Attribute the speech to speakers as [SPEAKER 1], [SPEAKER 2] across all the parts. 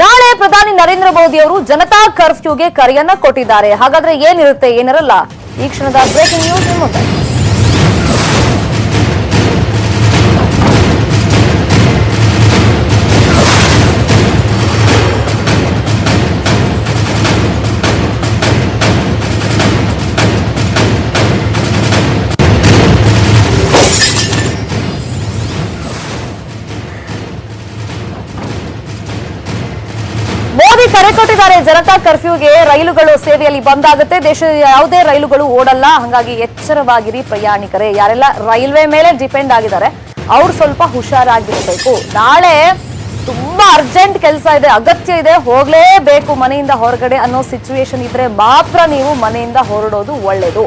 [SPEAKER 1] ನಾಳೆ ಪ್ರಧಾನಿ ನರೇಂದ್ರ ಮೋದಿ ಅವರು ಜನತಾ ಕರ್ಫ್ಯೂಗೆ ಕರೆಯನ್ನ ಕೊಟ್ಟಿದ್ದಾರೆ. ಹಾಗಾದ್ರೆ ಏನಿರುತ್ತೆ? ಏನಿರಲ್ಲ? ಈ ಕ್ಷಣದ ಬ್ರೇಕಿಂಗ್ ನ್ಯೂಸ್ ಮುಂದೆ. ಕರೆ ಕೊಟ್ಟಿದ್ದಾರೆ ಜನತಾ ಕರ್ಫ್ಯೂಗೆ ರೈಲುಗಳು ಸೇವೆಯಲ್ಲಿ ಬಂದಾಗುತ್ತೆ. ದೇಶದ ಯಾವುದೇ ರೈಲುಗಳು ಓಡಲ್ಲ. ಹಾಗಾಗಿ ಎಚ್ಚರವಾಗಿರಿ ಪ್ರಯಾಣಿಕರೇ. ಯಾರೆಲ್ಲ ರೈಲ್ವೆ ಮೇಲೆ ಡಿಪೆಂಡ್ ಆಗಿದ್ದಾರೆ, ಅವ್ರು ಸ್ವಲ್ಪ ಹುಷಾರಾಗಿರಬೇಕು. ನಾಳೆ ತುಂಬಾ ಅರ್ಜೆಂಟ್ ಕೆಲಸ ಇದೆ, ಅಗತ್ಯ ಇದೆ. ಹೋಗ್ಲೇಬೇಕು ಮನೆಯಿಂದ ಹೊರಗಡೆ ಅನ್ನೋ ಸಿಚುವೇಶನ್ ಇದ್ರೆ ಮಾತ್ರ ನೀವು ಮನೆಯಿಂದ ಹೊರಡೋದು ಒಳ್ಳೇದು.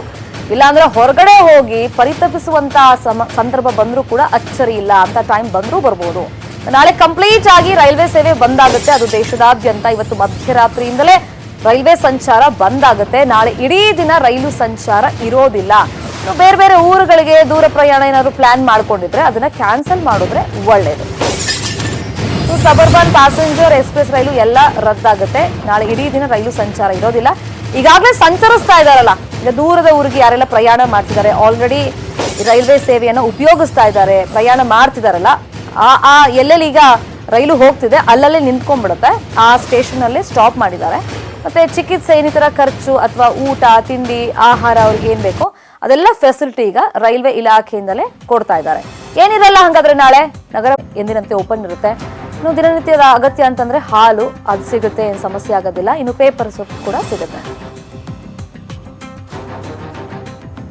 [SPEAKER 1] ಇಲ್ಲಾಂದ್ರೆ ಹೊರಗಡೆ ಹೋಗಿ ಪರಿತಪಿಸುವಂತಹ ಸಂದರ್ಭ ಬಂದರೂ ಕೂಡ ಅಚ್ಚರಿ ಇಲ್ಲ ಅಂತ ಟೈಮ್ ಬಂದರೂ ಬರ್ಬೋದು. ನಾಳೆ ಕಂಪ್ಲೀಟ್ ಆಗಿ ರೈಲ್ವೆ ಸೇವೆ ಬಂದಾಗುತ್ತೆ. ಅದು ದೇಶದಾದ್ಯಂತ ಇವತ್ತು ಮಧ್ಯರಾತ್ರಿಯಿಂದಲೇ ರೈಲ್ವೆ ಸಂಚಾರ ಬಂದಾಗುತ್ತೆ. ನಾಳೆ ಇಡೀ ದಿನ ರೈಲು ಸಂಚಾರ ಇರೋದಿಲ್ಲ. ಬೇರೆ ಬೇರೆ ಊರುಗಳಿಗೆ ದೂರ ಪ್ರಯಾಣ ಏನಾದ್ರು ಪ್ಲಾನ್ ಮಾಡ್ಕೊಂಡಿದ್ರೆ ಅದನ್ನ ಕ್ಯಾನ್ಸಲ್ ಮಾಡಿದ್ರೆ ಒಳ್ಳೇದು. ಸಬರ್ಬನ್ ಪ್ಯಾಸೆಂಜರ್ ಎಕ್ಸ್ಪ್ರೆಸ್ ರೈಲು ಎಲ್ಲ ರದ್ದಾಗುತ್ತೆ. ನಾಳೆ ಇಡೀ ದಿನ ರೈಲು ಸಂಚಾರ ಇರೋದಿಲ್ಲ. ಈಗಾಗಲೇ ಸಂಚರಿಸ್ತಾ ಇದ್ದಾರಲ್ಲ. ಈಗ ದೂರದ ಊರಿಗೆ ಯಾರೆಲ್ಲ ಪ್ರಯಾಣ ಮಾಡ್ತಿದ್ದಾರೆ? ಆಲ್ರೆಡಿ ರೈಲ್ವೆ ಸೇವೆಯನ್ನು ಉಪಯೋಗಿಸ್ತಾ ಇದ್ದಾರೆ, ಪ್ರಯಾಣ ಮಾಡ್ತಿದಾರಲ್ಲ ಆ ಆ ಎಲ್ಲೆಲ್ಲಿ ಈಗ ರೈಲು ಹೋಗ್ತಿದೆ, ಅಲ್ಲಲ್ಲೇ ನಿಂತ್ಕೊಂಡ್ಬಿಡುತ್ತೆ. ಆ ಸ್ಟೇಷನ್ ಅಲ್ಲೇ ಸ್ಟಾಪ್ ಮಾಡಿದ್ದಾರೆ. ಮತ್ತೆ ಚಿಕಿತ್ಸೆ ಇನ್ನಿತರ ಖರ್ಚು ಅಥವಾ ಊಟ, ತಿಂಡಿ, ಆಹಾರ ಅವ್ರಿಗೆ ಏನ್ ಬೇಕೋ ಅದೆಲ್ಲ ಫೆಸಿಲಿಟಿ ಈಗ ರೈಲ್ವೆ ಇಲಾಖೆಯಿಂದಲೇ ಕೊಡ್ತಾ ಇದ್ದಾರೆ. ಏನಿರಲ್ಲ ಹಂಗಾದ್ರೆ ನಾಳೆ ನಗರ ಎಂದಿನಂತೆ ಓಪನ್ ಇರುತ್ತೆ. ಇನ್ನು ದಿನನಿತ್ಯದ ಅಗತ್ಯ ಅಂತಂದ್ರೆ ಹಾಲು, ಅದು ಸಿಗುತ್ತೆ, ಏನು ಸಮಸ್ಯೆ ಆಗೋದಿಲ್ಲ. ಇನ್ನು ಪೇಪರ್ಸ್ ಕೂಡ ಸಿಗುತ್ತೆ.